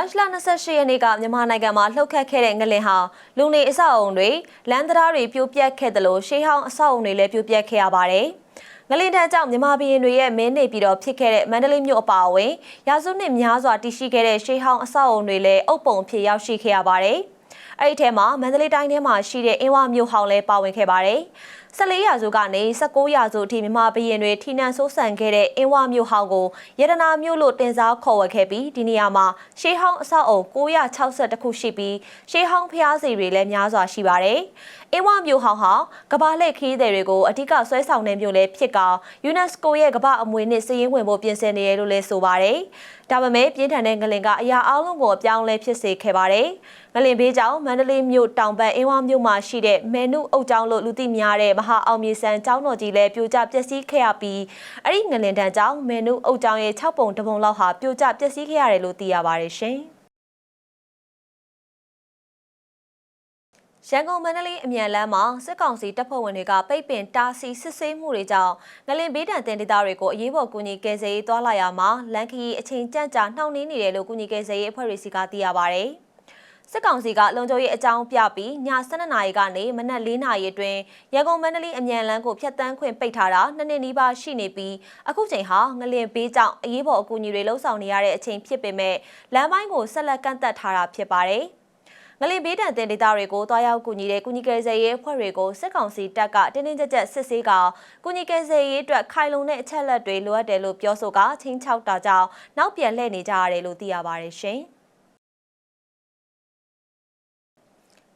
တ်လ28ရက်နေ့ကမြန်မာနိုင်ငံမှာလှုပ်ခတ်ခဲ့တဲ့ငလင်ဟာလူနေအဆောက်အုံတွေလမ်းတရားတွေပြိုပျက်ခဲ့တယ်လို့ရှေးဟောင်းအဆောက်အုံတွေလည်းပြိုပျက်ခဲ့ရပါတယ်။ငလင်တန်းကြောင့်မြန်မာပြည်တွေရဲ့မင်းနေပြီးတော့ဖြစ်ခဲ့တဲ့မန္တလေးမြို့အပါအဝင်ရာစုနှစ်များစွာတည်ရှိခဲ့တဲ့ရှေးဟောင်းအဆောက်အုံတွေလည်းအုပ်ပုံဖြစ်ရောက်ရှိခဲ့ရပါတယ်။အဲ့ဒီထဲမှာမန္တလေးတိုင်းထဲမှာရှိတဲ့အင်းဝမြို့ဟောင်းလည်းပါဝင်ခဲ့ပါတယ်။ 14ရာစုကနေ19ရာစုအထိမြန်မာဘရင်တွေထိနှံဆိုးဆန်ခဲ့တဲ့အင်းဝမြို့ဟောင်းကိုရတနာမြို့လို့တင်စားခေါ်ဝယ်ခဲ့ပြီးဒီနေရာမှာရှေးဟောင်းအဆောက်အုံ960ခုရှိပြီးရှေးဟောင်းဖျားစီတွေလည်းများစွာရှိပါတယ်။အင်းဝမြို့ဟောင်းဟာကမ္ဘာလှည့်ခီးသည်တွေကိုအဓိကဆွဲဆောင်တဲ့မြို့လည်းဖြစ်က UNESCO ရဲ့ကမ္ဘာအမွေနှစ်စည်ရင်းဝင်ဖို့ပြင်ဆင်နေရလို့လည်းဆိုပါတယ်။ ဒါပေမဲ့ပြင်းထန်တဲ့ငလင်ကအရာအလုံးကိုအပြောင်းလဲဖြစ်စေခဲ့ပါတယ်။ငလင်ဘေးကြောင့်မန္တလေးမြို့တောင်ဘက်အင်းဝမြို့မှာရှိတဲ့မဲနုအုပ်ကျောင်းလို့လူသိများတဲ့မဟာအောင်မြေဆန်ကျောင်းတော်ကြီးလည်းပြိုကျပျက်စီးခဲ့ရပြီးအဲ့ဒီငလင်တန်းကြောင့်မဲနုအုပ်ကျောင်းရဲ့6ပုံတပုံလောက်ဟာပြိုကျပျက်စီးခဲ့ရတယ်လို့သိရပါတယ်ရှင်။ ရန်ကုန်မန္တလေးအမြန်လမ်းမှာစစ်ကောင်စီတပ်ဖွဲ့ဝင်တွေကပိတ်ပင်တားဆီးစစ်ဆေးမှုတွေကြောင့်ငလင်ဘေးဒဏ်တင်ဒေသတွေကိုအရေးပေါ်ကူညီကယ်ဆယ်ရေးသွားလာရမှာလမ်းခရီးအချိန်ကြန့်ကြာနှောင့်နှေးနေတယ်လို့ကူညီကယ်ဆယ်ရေးအဖွဲ့တွေစီကသိရပါဗျ။စစ်ကောင်စီကလုံခြုံရေးအကြောင်းပြပြီးည7:00နာရီကနေမနက်4:00နာရီအတွင်းရန်ကုန်မန္တလေးအမြန်လမ်းကိုဖျက်ဆီးခွင့်ပိတ်ထားတာနှစ်နှစ်နီးပါးရှိနေပြီးအခုချိန်ဟာငလင်ဘေးကြောင့်အရေးပေါ်အကူအညီတွေလှုပ်ဆောင်နေရတဲ့အချိန်ဖြစ်ပေမဲ့လမ်းပိုင်းကိုဆက်လက်ကန့်သက်ထားတာဖြစ်ပါတယ်။ ငလင်ဘေးဒဏ်တင်ဒေသတွေကိုတွားရောက်ကူညီတဲ့ကူညီကယ်ဆယ်ရေးအဖွဲ့တွေကိုစစ်ကောင်စီတပ်ကတင်းတင်းကြပ်ကြပ်စစ်ဆေးကကူညီကယ်ဆယ်ရေးအတွက်ခိုင်လုံတဲ့အချက်လက်တွေလိုအပ်တယ်လို့ပြောဆိုကချင်းချောက်တာကြောင့်နောက်ပြန်လှည့်နေကြရတယ်လို့သိရပါတယ်ရှင်။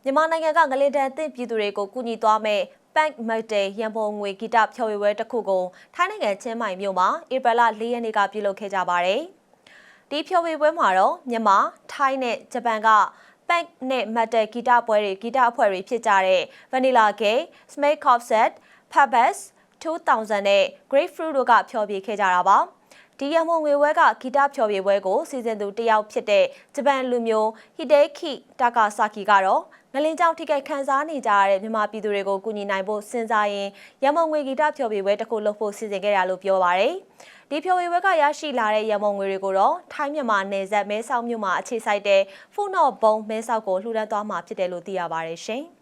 မြန်မာနိုင်ငံကငလင်တန်တင့်ပြည်သူတွေကိုကူညီသွားမဲ့ Bank Mate ရန်ပုံငွေဂီတဖျော်ဖြေပွဲတစ်ခုကိုထိုင်းနိုင်ငံချင်းမိုင်မြို့မှာဧပြီလ၄ရက်နေ့ကပြုလုပ်ခဲ့ကြပါတယ်။ဒီဖျော်ဖြေပွဲမှာတော့မြန်မာ၊ထိုင်းနဲ့ဂျပန်က Bank နဲ့ Metal ဂီတပွဲတွေဂီတအဖွဲ့တွေဖြစ်ကြတဲ့ Vanilla Gay, Smake Offset, Pabas 2000နဲ့ Grapefruit တို့ကဖျော်ဖြေခဲ့ကြတာပါဒီရမုံငွေဝဲကဂီတဖျော်ဖြေပွဲကိုစီစဉ်သူတယောက်ဖြစ်တဲ့ဂျပန်လူမျိုးဟီဒေခိတာကာဆာကီကတော့ ငလင်ကြောင့်ထိခိုက်ခံစားနေကြရတဲ့မြန်မာပြည်သူတွေကိုကူညီနိုင်ဖို့စဉ်းစားရင်းရမုံငွေဂီတဖျော်ဖြေပွဲတစ်ခုလုပ်ဖို့စီစဉ်ခဲ့ရလို့ပြောပါရယ်ဒီဖြိုဝေဘက်ကရရှိလာတဲ့ရမုံငွေတွေကိုတော့ထိုင်းမြန်မာနယ်စပ်မဲဆောက်မြို့မှာအခြေစိုက်တဲ့ဖုနော့ဘုံမဲဆောက်ကိုလှူဒန်းသွားမှာဖြစ်တယ်လို့သိရပါတယ်ရှင်။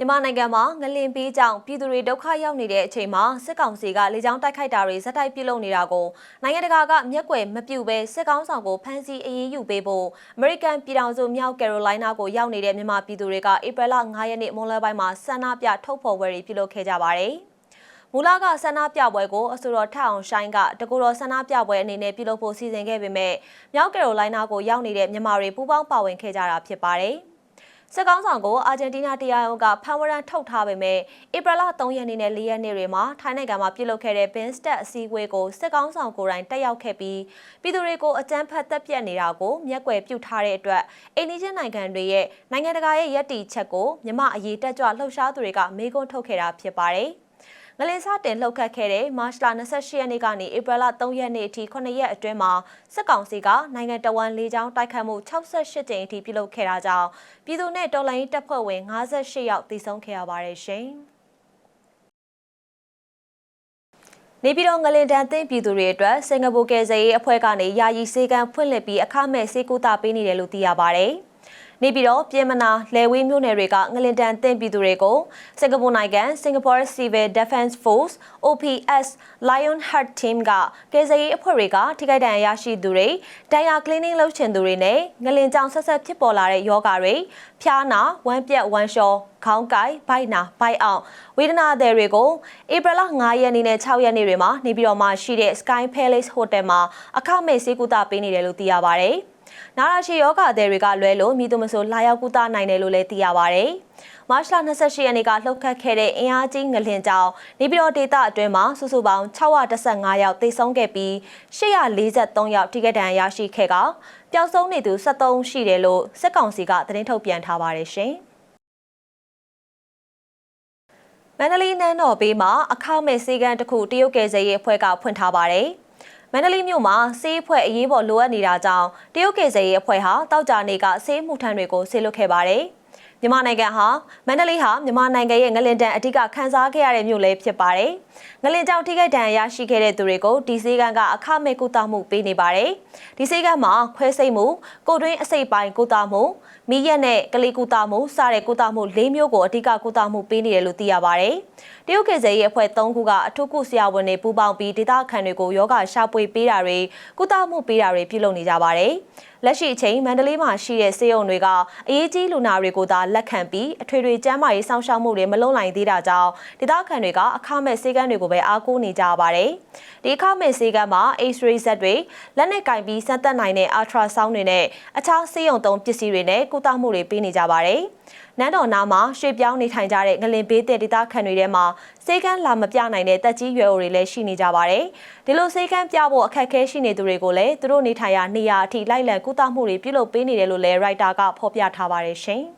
မြန်မာနိုင်ငံမှာငလင်ပေးကြောင့်ပြည်သူတွေဒုက္ခရောက်နေတဲ့အချိန်မှာစစ်ကောင်စီကလေကြောင်းတိုက်ခိုက်တာတွေဇက်တိုက်ပြုလုပ်နေတာကိုနိုင်ငံတကာကမျက်ကွယ်မပြုဘဲစစ်ကောင်ဆောင်ကိုဖမ်းဆီးအရေးယူပေးဖို့အမေရိကန်ပြည်ထောင်စုမြောက်ကယ်ရိုလိုင်းနာကိုရောက်နေတဲ့မြန်မာပြည်သူတွေကဧပြီလ9ရက်နေ့မွန်းလွဲပိုင်းမှာဆန္ဒပြထုတ်ဖော်ပွဲတွေပြုလုပ်ခဲ့ကြပါတယ်။မူလကဆန္ဒပြပွဲကိုအဆိုတော်ထအောင်ရှိုင်းကတကူတော်ဆန္ဒပြပွဲအနေနဲ့ပြုလုပ်ဖို့စီစဉ်ခဲ့ပေမဲ့မြောက်ကယ်ရိုလိုင်းနာကိုရောက်နေတဲ့မြန်မာတွေပူးပေါင်းပါဝင်ခဲ့ကြတာဖြစ်ပါတယ်။ စစ်ကောင်းဆောင်ကိုအာဂျင်တီးနားတရားရုံးကဖမ်းဝရမ်းထုတ်ထားပေမဲ့ဧပြီလ3ရက်နေ့နဲ့4ရက်နေ့တွေမှာထိုင်းနိုင်ငံမှာပြုလုပ်ခဲ့တဲ့ဘင်းစတက်အစည်းအဝေးကိုစစ်ကောင်းဆောင်ကိုယ်တိုင်တက်ရောက်ခဲ့ပြီးပြည်သူတွေကိုအကြမ်းဖက်တပ်ပြတ်နေတာကိုမျက်ကွယ်ပြုထားတဲ့အတွက်အိန္ဒိယနိုင်ငံတွေရဲ့နိုင်ငံတကာရဲ့ယက်တီချက်ကိုမြမအရေးတက်ကြွလှုပ်ရှားသူတွေကမေးခွန်းထုတ်ခဲ့တာဖြစ်ပါတယ်။ ငလင်စတင်လှုပ်ခတ်ခဲ့တဲ့မတ်လ28ရက်နေ့ကနေဧပြီလ3ရက်နေ့အထိ9ရက်အတွင်းမှာစစ်ကောင်စီကနိုင်ငံတော်ဝန်လေးချောင်းတိုက်ခတ်မှု68ကြိမ်အထိပြုလုပ်ခဲ့တာကြောင့်ပြည်သူ့နဲ့တော်လှန်ရေးတပ်ဖွဲ့ဝင်58ယောက်သေဆုံးခဲ့ရပါတယ်ရှင်။နေပြည်တော်ငလင်တန်သိပြည်သူတွေအတွက်စင်ကာပူကယ်ဆယ်ရေးအဖွဲ့ကနေယာယီစေကံဖွင့်လှစ်ပြီးအခမဲ့စေကူတာပေးနေတယ်လို့သိရပါဗျ။ နေပြည်တော်ပြည်မနာလဲဝေးမြို့နယ်တွေကငလင်တန်တင်ပြည်သူတွေကိုစင်ကာပူနိုင်ငံ Singapore Civil Defense Force OPS Lion Heart Team ကကယ်ဆယ်ရေးအဖွဲ့တွေကထိခိုက်ဒဏ်ရာရရှိသူတွေဒဏ်ရာ cleaning လုပ်ချင်သူတွေနဲ့ငလင်ကြောင်ဆက်ဆက်ဖြစ်ပေါ်လာတဲ့ယောဂါတွေဖျားနာဝမ်းပြက်ဝမ်းလျှောခေါင်းကိုက်ဘိုက်နာဘိုက်အောင်ဝေဒနာသည်တွေကိုဧပြီလ9ရက်နေ့နဲ့6ရက်နေ့တွေမှာနေပြည်တော်မှာရှိတဲ့ Sky Palace Hotel မှာအခမဲ့ဆေးကုသပေးနေတယ်လို့သိရပါဗျ။ နာရာရှည်ယောဂသည်တွေကလွဲလို့မိသူမဆိုလာရောက်ကုသနိုင်တယ်လို့လည်းသိရပါဗျ။မတ်လ28ရက်နေ့ကလှုပ်ခတ်ခဲ့တဲ့အင်အားကြီးငလင်ကြောင့်နေပြည်တော်ဒေသအတွင်းမှာစုစုပေါင်း615ယောက်သေဆုံးခဲ့ပြီး843ယောက်ထိခိုက်ဒဏ်ရာရရှိခဲ့ကပျောက်ဆုံးနေသူ73ရှိတယ်လို့စစ်ကောင်စီကသတင်းထုတ်ပြန်ထားပါတယ်ရှင်။မန္တလေးနန်းတော်ဘေးမှာအခောက်မဲ့စေကန်းတစ်ခုတရုတ်ကယ်ဆယ်ရေးအဖွဲ့ကဖွင့်ထားပါတယ်။ မန္တလေးမြို့မှာဆေးဖွဲ့အရေးပေါ်လိုအပ်နေတာကြောင့်တရုတ်ကေဆယ်ရေးအဖွဲ့ဟာတောက်ကြနေကဆေးမှုထမ်းတွေကိုဆေးလွတ်ခဲ့ပါတယ်။ မြန်မာနိုင်ငံဟာမန္တလေးဟာမြန်မာနိုင်ငံရဲ့ငလင်တန်အဓိကခန်းစားခဲ့ရတဲ့မြို့လည်းဖြစ်ပါတယ်။ငလင်ကြောင့်ထိခိုက်ဒဏ်ရာရရှိခဲ့တဲ့သူတွေကိုဒီစေကန်းကအခမဲ့ကုသမှုပေးနေပါတယ်။ဒီစေကန်းမှာခွဲစိတ်မှု၊ကိုတွင်းအစိတ်ပိုင်းကုသမှု၊မီးရက်နဲ့ကလေးကုသမှုစတဲ့ကုသမှု၄မျိုးကိုအဓိကကုသမှုပေးနေတယ်လို့သိရပါတယ်။တရုတ်ကေဇယ်ရဲ့အဖွဲ့၃ခုကအထူးကုဆရာဝန်တွေပူးပေါင်းပြီးဒေသခံတွေကိုယောဂရှာပွေပေးတာတွေကုသမှုပေးတာတွေပြုလုပ်နေကြပါတယ်။လက်ရှိအချိန်မန္တလေးမှာရှိတဲ့စေယုံတွေကအရေးကြီးလူနာတွေကိုသာလက်ခံပြီးအထွေထွေကျန်းမာရေးစောင့်ရှောက်မှုတွေမလုံနိုင်သေးတာကြောင့်ဒေသခံတွေကအခမဲ့စေကန်းတွေကိုပဲအားကိုးနေကြပါတယ်။ဒီအခမဲ့စေကန်းမှာ X-ray ဇက်တွေလက်နဲ့ကင်ပြီးစမ်းသပ်နိုင်တဲ့ ultra sound တွေနဲ့အခြားစေယုံသုံးပစ္စည်းတွေနဲ့ကုသမှုတွေပေးနေကြပါတယ်။နန်းတော်နာမှာရွှေပြောင်းနေထိုင်ကြတဲ့ငလင်ဘေးတဲ့ဒေသခံတွေထဲမှာစေကန်းလာမပြနိုင်တဲ့တက်ကြီးရွယ်အိုတွေလည်းရှိနေကြပါတယ်။ဒီလိုစေကန်းပြဖို့အခက်အခဲရှိနေသူတွေကိုလည်းသူတို့နေထိုင်ရာနေရာအထိလိုက်လံကုသမှုတွေပြုလုပ်ပေးနေတယ်လို့လည်း writer ကဖော်ပြထားပါတယ်ရှင်။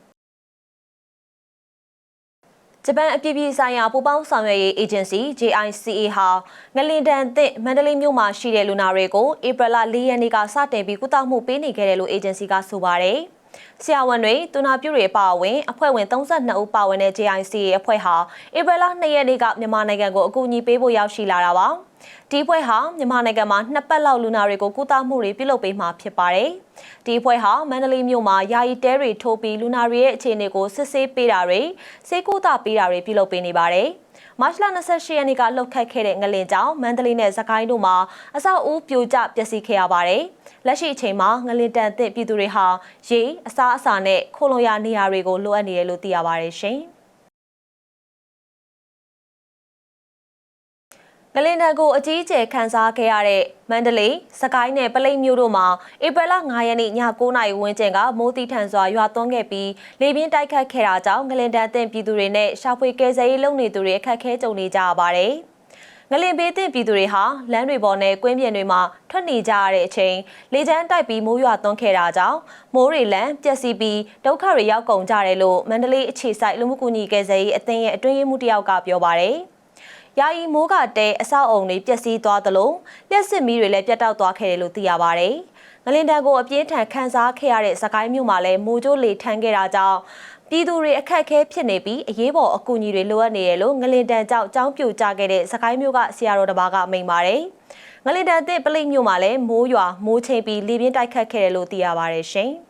ဂျပန်အပြည်ပြည်ဆိုင်ရာပူးပေါင်းဆောင်ရွက်ရေး agency JICA ဟာငလင်တန်သစ်မန္တလေးမြို့မှာရှိတဲ့လူနာတွေကိုဧပြီလ၄ရက်နေ့ကစတင်ပြီးကုသမှုပေးနေခဲ့တယ်လို့ agency ကဆိုပါတယ်။ ဆရာဝန်တွေတူနာပြုတွေအပါအဝင်အဖွဲ့ဝင်32ဦးပါဝင်တဲ့ JICA အဖွဲ့ဟာဧပြီလ2ရက်နေ့ကမြန်မာနိုင်ငံကိုအကူအညီပေးဖို့ရောက်ရှိလာတာပါဒီအဖွဲ့ဟာမြန်မာနိုင်ငံမှာနှစ်ပတ်လောက်လူနာတွေကိုကုသမှုတွေပြုလုပ်ပေးမှာဖြစ်ပါတယ်။ဒီအဖွဲ့ဟာမန္တလေးမြို့မှာယာယီတဲတွေထိုးပြီးလူနာတွေရဲ့အခြေအနေကိုစစ်ဆေးပေးတာတွေစေကုသပေးတာတွေပြုလုပ်ပေးနေပါတယ်။ မတ်လ28ရက်နေ့ကလှုပ်ခတ်ခဲ့တဲ့ငလင်ကြောင့်မန္တလေးနဲ့စကိုင်းတို့မှာအဆောက်အဦပြိုကျပျက်စီးခဲ့ရပါတယ်။လက်ရှိအချိန်မှာငလင်တန်သစ်ပြည်သူတွေဟာရေအစားအစာနဲ့ခိုလုံရနေရာတွေကိုလိုအပ်နေတယ်လို့သိရပါတယ်ရှင်။ ငလင်တန်ကိုအကြီးအကျယ်ခန်းစားခဲ့ရတဲ့မန္တလေး၊စကိုင်းနဲ့ပလိတ်မြို့တို့မှာဧပြီလ9ရက်နေ့ည9:00နာရီဝန်းကျင်ကမိုးတိထန်စွာရွာသွန်းခဲ့ပြီးလေပြင်းတိုက်ခတ်ခဲ့တာကြောင့်ငလင်တန်သင့်ပြည်သူတွေနဲ့ရှာဖွေကယ်ဆယ်ရေးလုပ်နေသူတွေအခက်အခဲကြုံနေကြရပါတယ်။ငလင်ပေးတဲ့ပြည်သူတွေဟာလမ်းတွေပေါ်နဲ့ကွင်းပြင်တွေမှာထွက်နေကြရတဲ့အချိန်လေကျန်းတိုက်ပြီးမိုးရွာသွန်းခဲ့တာကြောင့်မိုးတွေလန်းပျက်စီးပြီးဒုက္ခတွေရောက်ကုန်ကြတယ်လို့မန္တလေးအခြေစိုက်လူမှုကူညီကယ်ဆယ်ရေးအသင်းရဲ့အတွင်းရေးမှူးတယောက်ကပြောပါတယ်။ ယာယီမိုးကတဲအဆောက်အုံတွေပျက်စီးသွားသလိုလျှက်စစ်မီးတွေလည်းပြတ်တောက်သွားခဲ့တယ်လို့သိရပါတယ်။ငလင်တန်ကိုအပြင်းထန်ခန်းစားခဲ့ရတဲ့စကိုင်းမြို့မှာလည်းမိုးကြိုးလေထမ်းခဲ့တာကြောင့်ပြည်သူတွေအခက်အခဲဖြစ်နေပြီးအရေးပေါ်အကူအညီတွေလိုအပ်နေတယ်လို့ငလင်တန်ကြောက်ចောင်းပြိုကျခဲ့တဲ့စကိုင်းမြို့ကဆရာတော်တစ်ပါးကမိန့်ပါတယ်။ငလင်တန်တဲ့ပလိတ်မြို့မှာလည်းမိုးရွာမိုးချိန်ပြီးလေပြင်းတိုက်ခတ်ခဲ့တယ်လို့သိရပါတယ်ရှင်။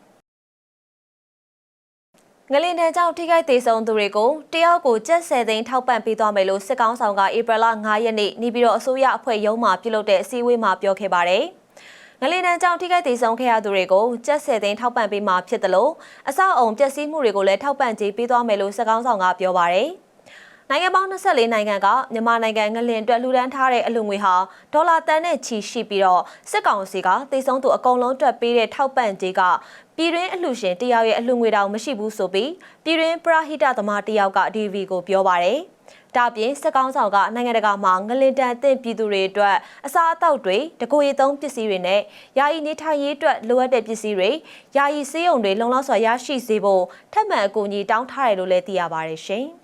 ငလင်တန်ကြောင့်ထိခိုက်သေးဆုံးသူတွေကိုတယောက်ကိုကျပ်10သိန်းထောက်ပံ့ပေးသွားမယ်လို့စစ်ကောင်ဆောင်ကဧပြီလ9ရက်နေ့နေပြည်တော်အစိုးရအဖွဲ့ရုံးမှပြုလုပ်တဲ့အစည်းအဝေးမှာပြောခဲ့ပါတယ်။ငလင်တန်းကြောင့်ထိခိုက်ဒေဆုံးခဲ့ရသူတွေကိုကျပ်ဆယ်သိန်းထောက်ပံ့ပေးမှာဖြစ်တယ်လို့အဆောက်အုံပျက်စီးမှုတွေကိုလည်းထောက်ပံ့ကြေးပေးသွားမယ်လို့စကောင်းဆောင်ကပြောပါရယ် နိုင်ငံပေါင်း24နိုင်ငံကမြန်မာနိုင်ငံငလင်အတွက်လှူဒန်းထားတဲ့အလူငွေဟာဒေါ်လာတန်းနဲ့ချီရှိပြီးတော့စစ်ကောင်စီကတေဆုံးသူအကုန်လုံးအတွက်ပေးတဲ့ထောက်ပံ့ကြေးကပြည်တွင်းအလှူရှင်တယောက်ရဲ့အလှူငွေတောင်မရှိဘူးဆိုပြီးပြည်တွင်းပရာဟိတသမားတယောက်က DV ကိုပြောပါရယ်ဒါပြင်စက်ကောင်းဆောင်ကနိုင်ငံတကာမှာငလင်တန်အသင့်ပြည်သူတွေအတွက်အစားအသောက်တွေတကိုယ်ရည်သုံးပစ္စည်းတွေနဲ့ယာယီနေထိုင်ရေးအတွက်လိုအပ်တဲ့ပစ္စည်းတွေယာယီဆေးရုံတွေလုံလောက်စွာရရှိစေဖို့ထပ်မံအကူအညီတောင်းထားတယ်လို့လည်းသိရပါတယ်ရှင်။